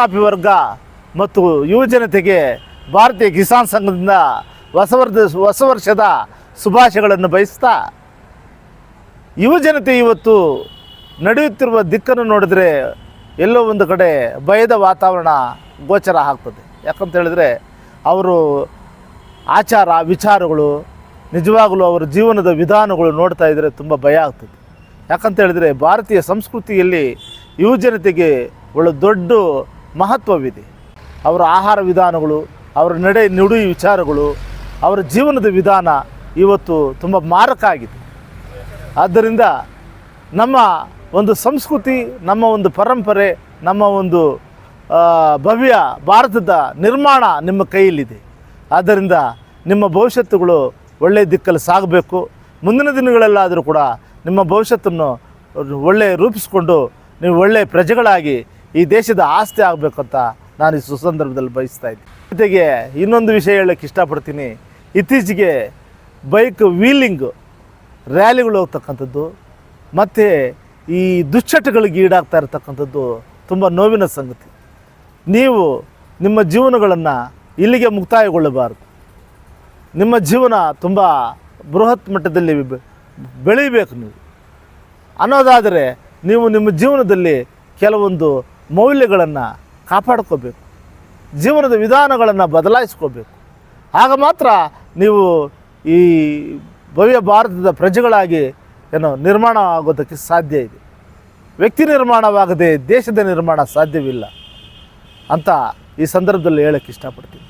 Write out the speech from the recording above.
ರೈತಾಪಿ ವರ್ಗ ಮತ್ತು ಯುವ ಜನತೆಗೆ ಭಾರತೀಯ ಕಿಸಾನ್ ಸಂಘದಿಂದ ಹೊಸ ವರ್ಧ ಹೊಸ ವರ್ಷದ ಶುಭಾಶಯಗಳನ್ನು ಬಯಸ್ತಾ ಯುವ ಜನತೆ ಇವತ್ತು ನಡೆಯುತ್ತಿರುವ ದಿಕ್ಕನ್ನು ನೋಡಿದರೆ ಎಲ್ಲೋ ಒಂದು ಕಡೆ ಭಯದ ವಾತಾವರಣ ಗೋಚರ ಆಗ್ತದೆ. ಯಾಕಂತ ಹೇಳಿದ್ರೆ ಅವರು ಆಚಾರ, ವಿಚಾರಗಳು, ನಿಜವಾಗಲೂ ಅವರ ಜೀವನದ ವಿಧಾನಗಳು ನೋಡ್ತಾ ಇದ್ದರೆ ತುಂಬ ಭಯ ಆಗ್ತದೆ. ಯಾಕಂತ ಹೇಳಿದರೆ ಭಾರತೀಯ ಸಂಸ್ಕೃತಿಯಲ್ಲಿ ಯುವ ಜನತೆಗೆ ಒಳ್ಳೆ ದೊಡ್ಡ ಮಹತ್ವವಿದೆ. ಅವರ ಆಹಾರ ವಿಧಾನಗಳು, ಅವರ ನಡೆ ನುಡಿ ವಿಚಾರಗಳು, ಅವರ ಜೀವನದ ವಿಧಾನ ಇವತ್ತು ತುಂಬ ಮಾರಕ ಆಗಿದೆ. ಆದ್ದರಿಂದ ನಮ್ಮ ಒಂದು ಸಂಸ್ಕೃತಿ, ನಮ್ಮ ಒಂದು ಪರಂಪರೆ, ನಮ್ಮ ಒಂದು ಭವ್ಯ ಭಾರತದ ನಿರ್ಮಾಣ ನಿಮ್ಮ ಕೈಯಲ್ಲಿದೆ. ಆದ್ದರಿಂದ ನಿಮ್ಮ ಭವಿಷ್ಯತ್ತುಗಳು ಒಳ್ಳೆಯ ದಿಕ್ಕಲ್ಲಿ ಸಾಗಬೇಕು. ಮುಂದಿನ ದಿನಗಳಲ್ಲಾದರೂ ಕೂಡ ನಿಮ್ಮ ಭವಿಷ್ಯತ್ತನ್ನು ಒಳ್ಳೆ ರೂಪಿಸಿಕೊಂಡು ನೀವು ಒಳ್ಳೆಯ ಪ್ರಜೆಗಳಾಗಿ ಈ ದೇಶದ ಆಸ್ತಿ ಆಗಬೇಕಂತ ನಾನು ಈ ಸುಸಂದರ್ಭದಲ್ಲಿ ಬಯಸ್ತಾ ಇದ್ದೀನಿ ಜೊತೆಗೆ ಇನ್ನೊಂದು ವಿಷಯ ಹೇಳೋಕ್ಕೆ ಇಷ್ಟಪಡ್ತೀನಿ. ಇತ್ತೀಚೆಗೆ ಬೈಕ್ ವೀಲಿಂಗ್ ರ್ಯಾಲಿಗಳು ಹೋಗ್ತಕ್ಕಂಥದ್ದು, ಮತ್ತು ಈ ದುಶ್ಚಟಗಳಿಗೆ ಈಡಾಗ್ತಾ ಇರತಕ್ಕಂಥದ್ದು ತುಂಬ ನೋವಿನ ಸಂಗತಿ. ನೀವು ನಿಮ್ಮ ಜೀವನಗಳನ್ನು ಇಲ್ಲಿಗೆ ಮುಕ್ತಾಯಗೊಳ್ಳಬಾರದು. ನಿಮ್ಮ ಜೀವನ ತುಂಬ ಬೃಹತ್ ಮಟ್ಟದಲ್ಲಿ ಬೆಳೀಬೇಕು ನೀವು. ಅನ್ನೋದಾದರೆ ನೀವು ನಿಮ್ಮ ಜೀವನದಲ್ಲಿ ಕೆಲವೊಂದು ಮೌಲ್ಯಗಳನ್ನು ಕಾಪಾಡ್ಕೋಬೇಕು. ಜೀವನದ ವಿಧಾನಗಳನ್ನು ಬದಲಾಯಿಸ್ಕೋಬೇಕು. ಆಗ ಮಾತ್ರ ನೀವು ಈ ಭವ್ಯ ಭಾರತದ ಪ್ರಜೆಗಳಾಗಿ ಏನೋ ನಿರ್ಮಾಣ ಆಗೋದಕ್ಕೆ ಸಾಧ್ಯ ಇದೆ. ವ್ಯಕ್ತಿ ನಿರ್ಮಾಣವಾಗದೆ ದೇಶದ ನಿರ್ಮಾಣ ಸಾಧ್ಯವಿಲ್ಲ ಅಂತ ಈ ಸಂದರ್ಭದಲ್ಲಿ ಹೇಳಕ್ಕೆ ಇಷ್ಟಪಡ್ತೀನಿ.